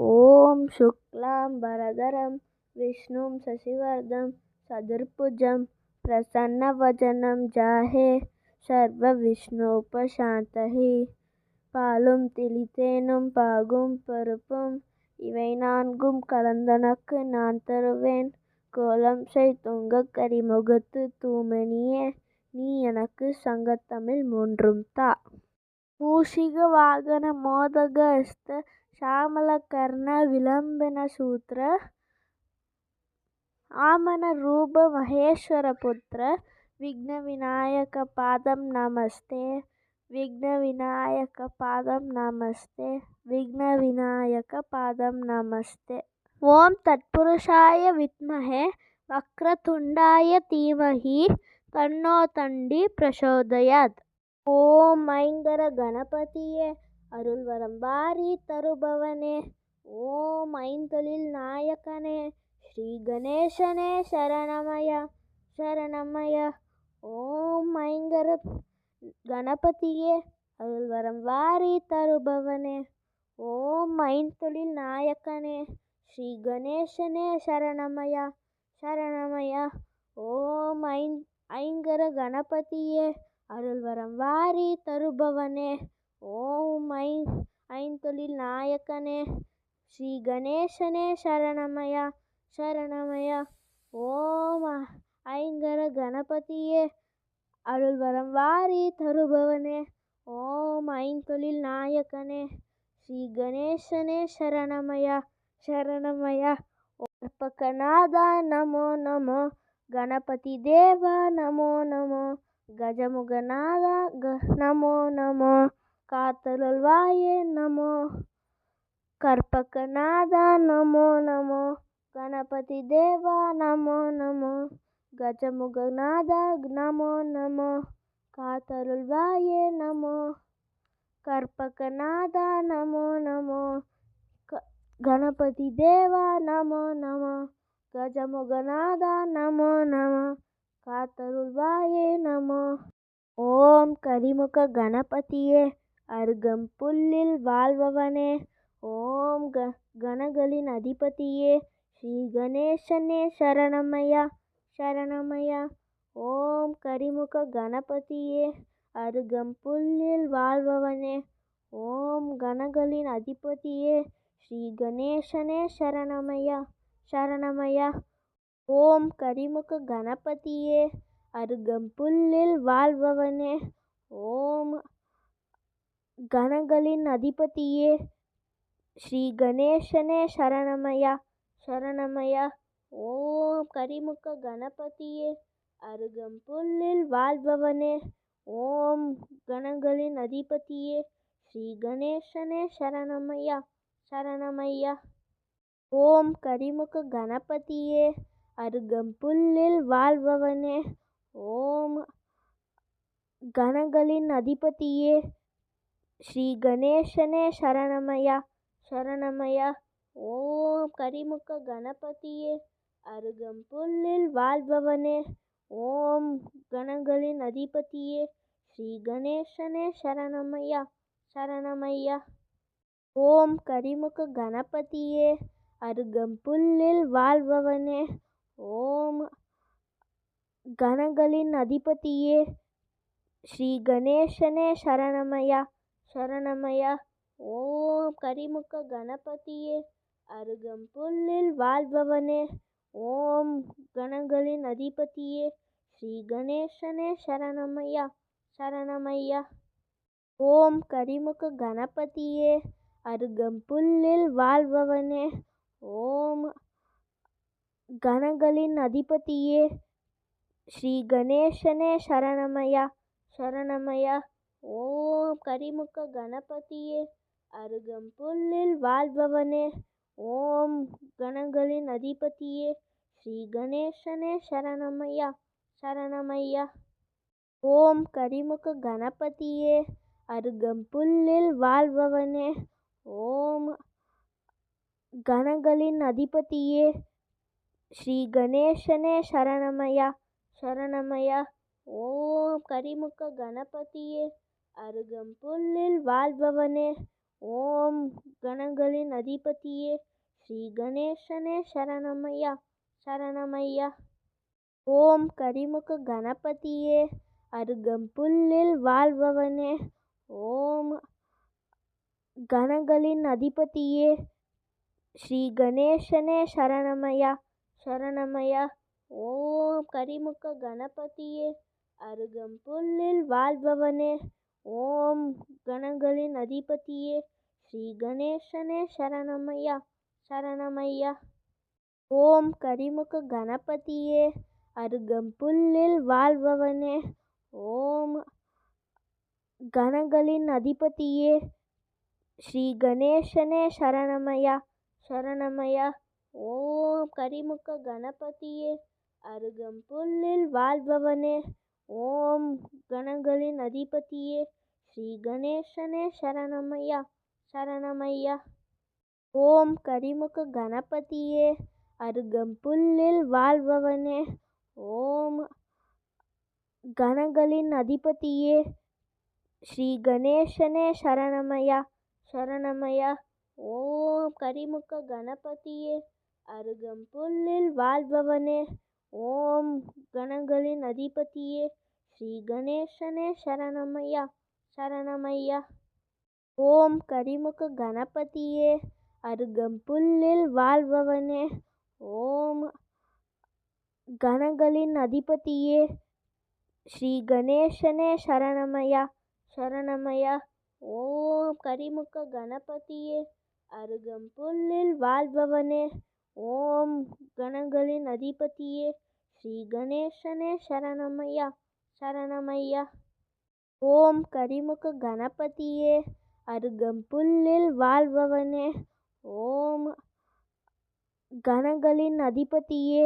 ॐ शुक्लाम्बरधरं विष्णुं शशिवर्धनं चतुर्भुजं प्रसन्नवदनं ध्याये சர்வவிஷ்ணுபசாந்தஹே பாலும் திலித்தேனும் பாகும் பருப்பும் இவை நான்கும் கலந்தனக்கு நான் தருவேன் கோலம் செய் துங்கக் கரிமுகத்து தூமணியே நீ எனக்கு சங்கத்தமிழ் மூன்றும் தா மூஷிக வாகன மோதக ஹஸ்த ಶ್ಯಾಮಲಕರ್ಣ ವಿಲಂಬನ ಸೂತ್ರ ಆಮನ ರೂಪ ಮಹೇಶ್ವರ ಪುತ್ರ ವಿಘ್ನ ವಿನಾಯಕ ಪಾದಂ ನಮಸ್ತೆ ವಿಘ್ನ ವಿನಾಯಕ ಪಾದಂ ನಮಸ್ತೆ ವಿಘ್ನ ವಿನಾಯಕ ಪಾದಂ ನಮಸ್ತೆ ಓಂ ತತ್ಪುರುಷಾಯ ವಿದ್ಮಹೆ ವಕ್ರತುಂಡಾಯ ಧೀಮಹಿ ತನ್ನೋ ತಂಡಿ ಪ್ರಚೋದಯಾತ್ ಓಂ ಐಂಗರ ಗಣಪತಿಯೇ அருள் வரம் வாரி தருபவனே ஓம் ஐந்தொழில் நாயகனே ஸ்ரீ கணேசனே சரணமய சரணமய. ஓம் ஐங்கர கணபதியே அருள் வரம் வாரி தருபவனே ஓம் ஐந்தொழில் நாயக்கனே ஸ்ரீ கணேசனே சரணமயா சரணமயா. ஓம் ஐந் ஐங்கர கணபதியே அருள் வரம் வாரி தருபவனே ஓம் ஓம் ஐ ஐந்தொழில் நாயக்கனே ஸ்ரீ கணேசனே சரணமயா சரணமயா ஓம் ஐங்கர கணபதியே அருள்வரம் வாரி தருபவனே ஓம் ஐந்தொழில் நாயக்கனே ஸ்ரீ கணேசனே சரணமயா சரணமயா கற்பகநாதா நமோ நமோ கணபதி தேவா நமோ நமோ கஜமுகநாதா நமோ நமோ कातरल्वाय नमो। कर्पकनादा नमो नमो। गणपति देवा नमो नमो। गजमुगनादा नमो नमो। कातरल्वाय नमो। कर्पकनादा नमो नमो। गणपति देवा नमो नमो। गजमुगनादा नमो नमो। कातरुल्वाय नमो। ओम करिमुख गणपतिये। அருகம் புல்லில் வாழ்பவனே ஓம் க கணங்களின் அதிபதியே ஸ்ரீ கணேசனே சரணமையா சரணமையா. ஓம் கரிமுக கணபதியே அருகம் புல்லில் வாழ்பவனே ஓம் கணங்களின் அதிபதியே ஸ்ரீ கணேசனே சரணமையா சரணமையா. ஓம் கரிமுக கணபதியே அருகம் புல்லில் வாழ்பவனே கணங்களின் அதிபதியே ஸ்ரீ கணேசனே சரணமயா சரணமயா. ஓம் கரிமுக கணபதியே அருகம் புல்லில் வாழ்பவனே. ஓம் கணங்களின் அதிபதியே ஸ்ரீ கணேசனே சரணமயா சரணமய்யா ஓம் கரிமுக கணபதியே அருகம் புல்லில் வாழ்பவனே. ஓம் கணங்களின் அதிபதியே ஸ்ரீ கணேசனே சரணமயா சரணமயா. ஓம் கரிமுக கணபதியே அருகம் புல்லில் வாழ்பவனே. ஓம் கணங்களின் அதிபதியே ஸ்ரீ கணேசனே சரணமய்யா சரணமய்யா ஓம் கரிமுக கணபதியே அருகம் புல்லில் வாழ்பவனே. ஓம் கணங்களின் அதிபதியே ஸ்ரீ கணேசனே சரணமயா. சரணமயா? ஓம் கரிமுக கணபதியே அருகம்புல்லில் வாழ்பவனே. ஓம் கணங்களின் அதிபதியே ஸ்ரீ கணேசனே சரணமய்யா சரணமய்யா ஓம் கரிமுக கணபதியே அருகம்புல்லில் வாழ்பவனே. ஓம் கணங்களின் அதிபதியே ஸ்ரீ கணேசனே சரணமயா? சரணமயா? ஓம் கரிமுக கணபதியே அருகம் புல்லில் வாழ்பவனே. ஓம் கணங்களின் அதிபதியே ஸ்ரீ கணேசனே சரணமையா சரணமையா ஓம் கரிமுக கணபதியே அருகம் புல்லில் வாழ்பவனே. ஓம் கணங்களின் அதிபதியே ஸ்ரீ கணேசனே சரணமையா சரணமையா ஓம் கரிமுக கணபதியே அருகம் புல்லில் வாழ்பவனே ஓம் கணங்களின் அதிபதியே ஸ்ரீ கணேசனே சரணமையா சரணமையா ஓம் கரிமுக கணபதியே அருகம் புல்லில் வாழ்பவனே ஓம் கணங்களின் அதிபதியே ஸ்ரீ கணேசனே சரணமையா சரணமையா ஓம் கரிமுக கணபதியே அருகம் புல்லில் வாழ்பவனே ஓம் கணங்களின் அதிபதியே ஸ்ரீ கணேசனே சரணமையா சரணமையா ஓம் கரிமுக கணபதியே அருகம் புல்லில் வாழ்பவனே. ஓம் கணங்களின் அதிபதியே ஸ்ரீ கணேசனே சரணமையா சரணமையா ஓம் கரிமுக கணபதியே அருகம் புல்லில் வாழ்பவனே. ஓம் கணங்களின் அதிபதியே ஸ்ரீ கணேசனே சரணமையா சரணமையா ஓம் கரிமுக கணபதியே அருகம் புல்லில் வாழ்பவனே. ஓம் கணங்களின் அதிபதியே ஸ்ரீ கணேசனே சரணமையா சரணமையா ஓம் கரிமுக கணபதியே அருகம் புல்லில் வாழ்பவனே. ஓம் கணங்களின் அதிபதியே ஸ்ரீ கணேசனே சரணமையா சரணமையா ஓம் கரிமுக கணபதியே அருகம்புல்லில் வாழ்பவனே. ஓம் கணங்களின் அதிபதியே ஸ்ரீ கணேசனே சரணமையா சரணமையா ஓம் கரிமுக கணபதியே அருகம்புல்லில் வாழ்பவனே. ஓம் கணங்களின் அதிபதியே ஸ்ரீ கணேசனே சரணமையா சரணமையா ஓம் கரிமுக கணபதியே அருகம் புல்லில் வாழ்பவனே. ஓம் கணங்களின் அதிபதியே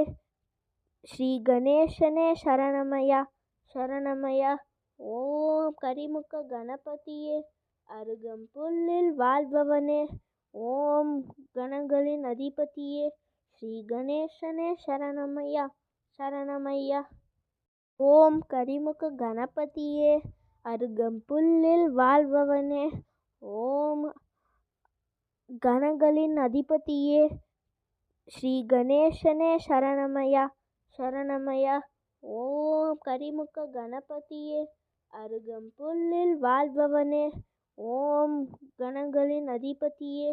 ஸ்ரீ கணேசனே சரணமையா சரணமையா ஓம் கரிமுக கணபதியே அருகம் புல்லில் வாழ்பவனே. ஓம் கணங்களின் அதிபதியே ஸ்ரீ கணேசனே சரணமையா சரணமையா ஓம் கரிமுக கணபதியே அருகம் புல்லில் வாழ்பவனே. ஓம் கணங்களின் அதிபதியே ஸ்ரீ கணேசனே சரணமையா சரணமையா ஓம் கரிமுக கணபதியே அருகம் புல்லில் வாழ்பவனே. ஓம் கணங்களின் அதிபதியே